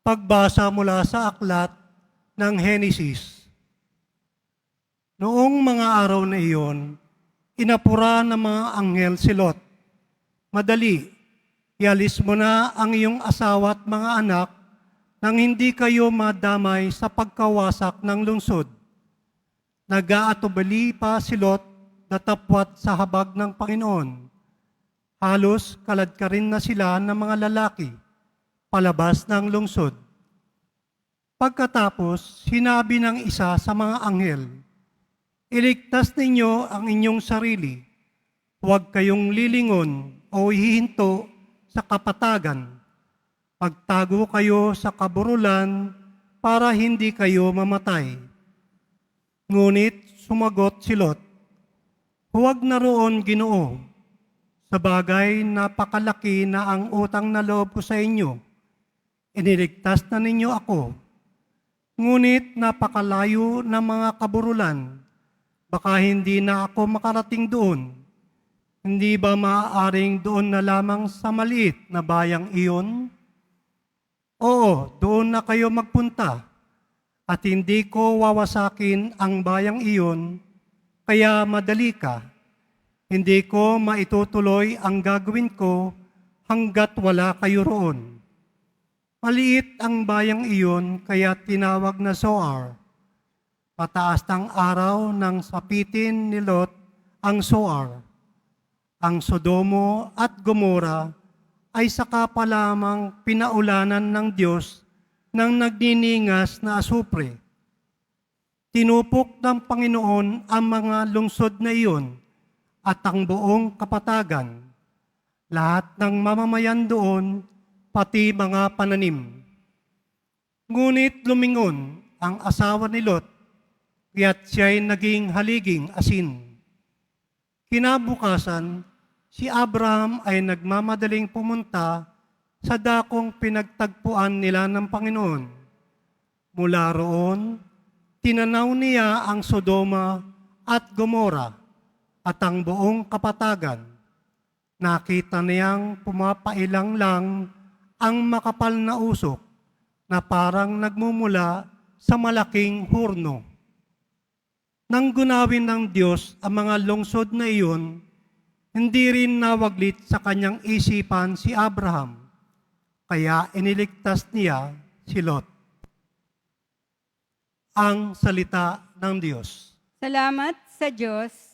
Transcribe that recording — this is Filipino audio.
Pagbasa mula sa aklat ng Henesis. Noong mga araw na iyon, inapura ng mga anghel si Lot. Madali, ialis mo na ang iyong asawa at mga anak nang hindi kayo madamay sa pagkawasak ng lungsod. Nag-aatubali pa si Lot na tapwat sa habag ng Panginoon. Halos kalad ka rin na sila ng mga lalaki palabas ng lungsod. Pagkatapos, sinabi ng isa sa mga anghel, Iligtas ninyo ang inyong sarili. Huwag kayong lilingon o hihinto sa kapatagan. Pagtago kayo sa kaburulan para hindi kayo mamatay. Ngunit sumagot si Lot, Huwag na roon, Ginoo. Sa bagay, napakalaki na ang utang na loob ko sa inyo. Iniligtas na ninyo ako. Ngunit napakalayo ng mga kaburulan. Baka hindi na ako makarating doon. Hindi ba maaaring doon na lamang sa maliit na bayang iyon? Oo, doon na kayo magpunta. At hindi ko wawasakin ang bayang iyon, kaya madali ka. Hindi ko maitutuloy ang gagawin ko hanggat wala kayo roon. Maliit ang bayang iyon kaya tinawag na Zoar. Pataas ng araw ng sapitin ni Lot ang Zoar. Ang Sodomo at Gomora ay saka pa lamang pinaulanan ng Diyos ng nagniningas na asupre. Tinupok ng Panginoon ang mga lungsod na iyon at ang buong kapatagan, lahat ng mamamayan doon, pati mga pananim. Ngunit lumingon ang asawa ni Lot, kaya't siya'y naging haliging asin. Kinabukasan, si Abraham ay nagmamadaling pumunta sa dakong pinagtagpuan nila ng Panginoon. Mula roon, tinanaw niya ang Sodoma at Gomora at ang buong kapatagan. Nakita niyang pumapailang lang ang makapal na usok na parang nagmumula sa malaking hurno. Nang gunawin ng Diyos ang mga lungsod na iyon, hindi rin nawaglit sa kanyang isipan si Abraham, kaya iniligtas niya si Lot. Ang salita ng Diyos. Salamat sa Diyos.